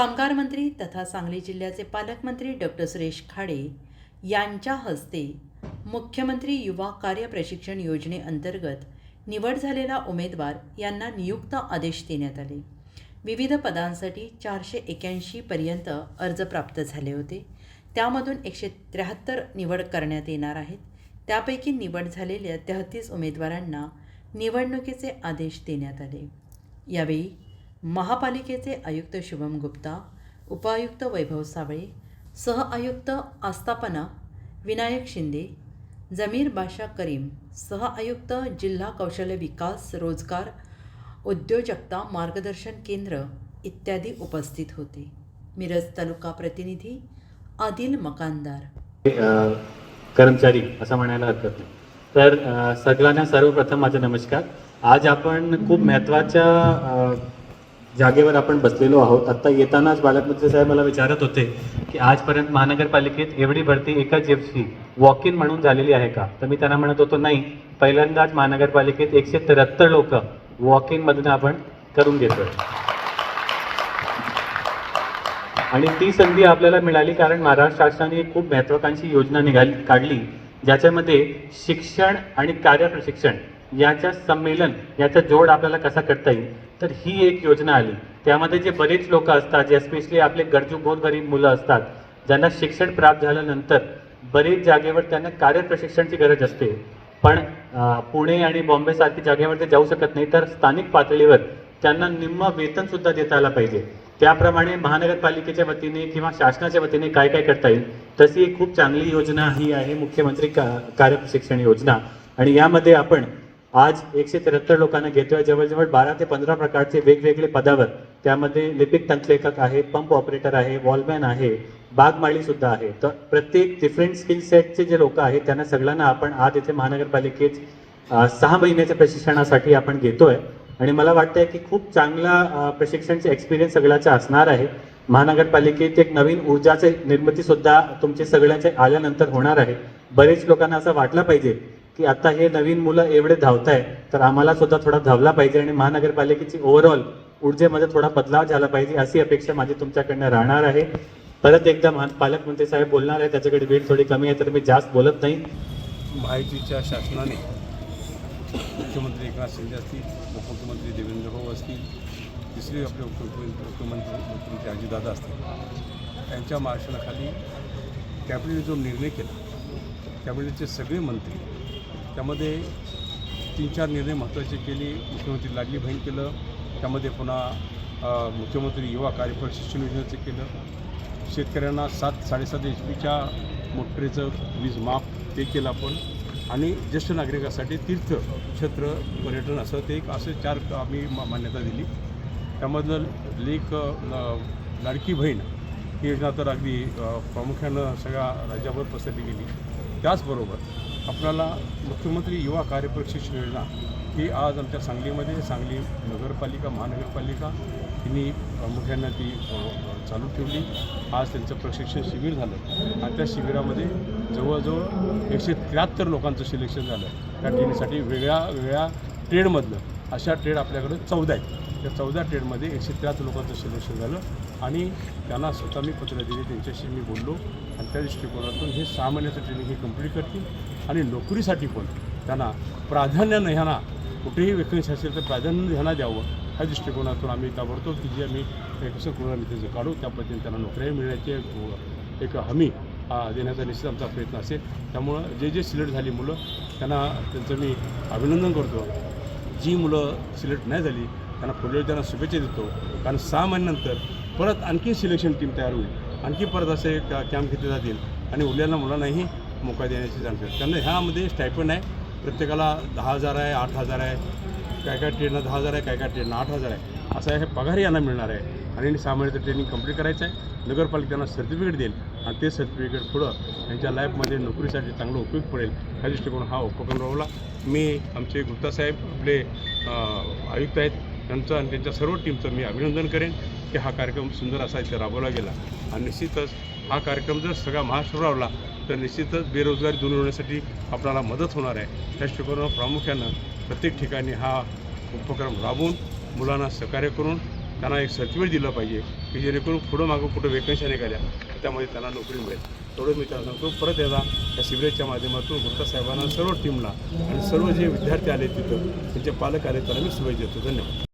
कामगार मंत्री तथा सांगली जिल्ह्याचे पालकमंत्री डॉक्टर सुरेश खाडे यांच्या हस्ते मुख्यमंत्री युवा कार्य प्रशिक्षण योजनेअंतर्गत निवड झालेला उमेदवार यांना नियुक्त आदेश देण्यात आले. विविध पदांसाठी चारशे एक्याऐंशीपर्यंत अर्ज प्राप्त झाले होते. त्यामधून एकशे त्र्याहत्तर निवड करण्यात येणार आहेत. त्यापैकी निवड झालेल्या तेहतीस उमेदवारांना निवडणुकीचे आदेश देण्यात आले. यावेळी महापालिकेचे आयुक्त शुभम गुप्ता उपायुक्त वैभव सावळे सहआयुक्त आस्थापना विनायक शिंदे जमीर बाशा करीम सहआयुक्त जिल्हा कौशल्य विकास रोजगार उद्योजकता मार्गदर्शन केंद्र इत्यादी उपस्थित होते. मिरज तालुका प्रतिनिधी आदिल मकानदार. कर्मचारी असं म्हणायला हरकत नाही. तर सगळ्यांना सर्वप्रथम माझा नमस्कार. आज आपण खूप महत्त्वाच्या जागेवर आपण बसलेलो आहोत. आत्ता येतानाच बालकमंत्री साहेब मला विचारत होते की आजपर्यंत महानगरपालिकेत एवढी भरती एकाच दिवशी वॉक इन म्हणून झालेली आहे का? तर मी त्यांना म्हणत होतो नाही पहिल्यांदाच महानगरपालिकेत एकशे त्र्याहत्तर लोक वॉक इनमधून आपण करून घेतोय. आणि ती संधी आपल्याला मिळाली कारण महाराष्ट्र शासनाने एक खूप महत्वाकांक्षी योजना निघाली काढली ज्याच्यामध्ये शिक्षण आणि कार्य प्रशिक्षण याच्या संमेलन याचा जोड आपल्याला कसा करता येईल? तर ही एक योजना आली. त्यामध्ये जे बरेच लोक असतात जे स्पेशली आपले गरजू गोरगरीब मुलं असतात ज्यांना शिक्षण प्राप्त झाल्यानंतर बरेच जागेवर त्यांना कार्य प्रशिक्षणाची गरज असते. पण पुणे आणि बॉम्बे जागेवर ते जाऊ शकत नाही तर स्थानिक पातळीवर त्यांना निम्म वेतन सुद्धा देता आला पाहिजे. त्याप्रमाणे महानगरपालिकेच्या वतीने किंवा शासनाच्या वतीने काय काय करता येईल तशी एक खूप चांगली योजना ही आहे मुख्यमंत्री का कार्य प्रशिक्षण योजना. आणि यामध्ये आपण आज एकशे त्र्याहत्तर लोकांना घेतोय. जवळजवळ बारा ते पंधरा प्रकारचे वेगवेगळे पदावर. त्यामध्ये लिपिक तंत्रलेखक आहे पंप ऑपरेटर आहे वॉलमॅन आहे बागमाळी सुद्धा आहे. तर प्रत्येक डिफरंट स्किल सेटचे जे लोक आहेत त्यांना सगळ्यांना आपण आज इथे महानगरपालिकेत सहा महिन्याच्या प्रशिक्षणासाठी आपण घेतोय. आणि मला वाटतंय की खूप चांगला प्रशिक्षणचे एक्सपिरियन्स सगळ्याचा असणार आहे. महानगरपालिकेत एक नवीन ऊर्जाचे निर्मिती सुद्धा तुमचे सगळ्याचे आल्यानंतर होणार आहे. बरेच लोकांना असं वाटलं पाहिजे की आता हे नवीन मुलं एवढे धावत आहे तर आम्हाला सुद्धा थोडा धावला पाहिजे आणि महानगरपालिकेची ओव्हरऑल ऊर्जेमध्ये थोडा बदलाव झाला पाहिजे अशी अपेक्षा माझी तुमच्याकडनं राहणार आहे. परत एकदा महा पालकमंत्री साहेब बोलणार आहे त्याच्याकडे वेळ थोडी कमी आहे तर मी जास्त बोलत नाही. माहितीच्या शासनाने मुख्यमंत्री एकनाथ शिंदे असतील उपमुख्यमंत्री देवेंद्र भाऊ असतील तिसरे आपले उपमुख्यमंत्री मुख्यमंत्री मुख्यमंत्री अजितदादा असतील त्यांच्या मार्शनाखाली कॅबिनेटने जो निर्णय केला कॅबिनेटचे सगळे मंत्री त्यामध्ये तीन चार निर्णय महत्त्वाचे केले. मुख्यमंत्री लाडली बहीण केलं. त्यामध्ये पुन्हा मुख्यमंत्री युवा कार्यफळ शिक्षण योजनेचं केलं. शेतकऱ्यांना सात साडेसात एच पीच्या मोटरीचं वीज माफ ते केलं आपण. आणि ज्येष्ठ नागरिकासाठी तीर्थक्षेत्र पर्यटन असं ते एक असे चार आम्ही मान्यता दिली. त्यामधलं लेख लाडकी बहीण ही योजना तर अगदी प्रामुख्यानं सगळ्या राज्याभर पसरली गेली. त्याचबरोबर आपल्याला मुख्यमंत्री युवा कार्यप्रशिक्षण योजना ही आज आमच्या सांगलीमध्ये सांगली नगरपालिका महानगरपालिका यांनी प्रामुख्यानं ती चालू ठेवली. आज त्यांचं प्रशिक्षण शिबिर झालं. आणि त्या शिबिरामध्ये जवळजवळ एकशे त्र्याहत्तर लोकांचं सिलेक्शन झालं. त्या टीमसाठी वेगळ्या वेगळ्या ट्रेडमधलं अशा ट्रेड आपल्याकडे चौदा आहेत. त्या चौदा ट्रेडमध्ये एकशे त्र्याहत्तर लोकांचं सिलेक्शन झालं आणि त्यांना स्वतः मी पत्र दिली त्यांच्याशी मी बोललो आणि त्या दृष्टिकोनातून हे सहा महिन्याचं ट्रेनिंग हे कंप्लीट करतील आणि नोकरीसाठी पण त्यांना प्राधान्यानं ह्यांना कुठेही वेकन्सी असेल तर प्राधान्य ह्यांना द्यावं ह्या दृष्टिकोनातून आम्ही ताबडतोब की जे आम्ही कसं त्याचं काढू त्या पद्धतीने त्यांना नोकऱ्याही मिळण्याची एक- हमी देण्याचा निश्चित आमचा प्रयत्न असेल. त्यामुळं जे जे सिलेक्ट झाली मुलं त्यांना त्यांचं मी अभिनंदन करतो. जी मुलं सिलेक्ट नाही झाली त्यांना पुढे त्यांना शुभेच्छा देतो. कारण सहा महिन्यानंतर परत आणखी सिलेक्शन टीम तयार होईल. आणखी परत असे कॅम्प घेतले जातील. आणि उरलेल्या मुलांनाही मोका देण्याची जाणकारी त्यांना ह्यामध्ये स्टायपंड आहे. प्रत्येकाला दहा हजार आहे आठ हजार आहे. काय काय ट्रेनला दहा हजार आहे काय काय ट्रेनला आठ हजार आहे. असा हे पगारही यांना मिळणार आहे. आणि सहा महिन्याचं ट्रेनिंग कंप्लीट करायचं आहे. नगरपालिकांना सर्टिफिकेट देईल. आणि ते सर्टिफिकेट पुढं त्यांच्या लाईफमध्ये नोकरीसाठी चांगलं उपयोग पडेल. ह्या दृष्टिकोन हा उपक्रम राबवला. मी आमचे गुप्तासाहेब आपले आयुक्त आहेत. त्यांचं आणि त्यांच्या सर्व टीमचं मी अभिनंदन करेन की हा कार्यक्रम सुंदर असा इथे राबवला गेला. आणि निश्चितच हा कार्यक्रम जर सगळा महाराष्ट्र राबला तर निश्चितच बेरोजगारी दूर होण्यासाठी आपल्याला मदत होणार आहे. त्या दृष्टिकोनावर प्रामुख्यानं प्रत्येक ठिकाणी हा उपक्रम राबवून मुलांना सहकार्य करून त्यांना एक सर्टिफिकेट दिलं पाहिजे की जेणेकरून पुढं मागं कुठं वेकन्सी निघाल्या त्यामध्ये त्यांना नोकरी मिळेल. तेवढंच मी त्यांना सांगतो परत एकदा या शिबिराच्या माध्यमातून गुप्ता साहेबांना सर्व टीमला आणि सर्व जे विद्यार्थी आले तिथं त्यांचे पालक आले त्यांना मी शुभेच्छा देतो. धन्यवाद.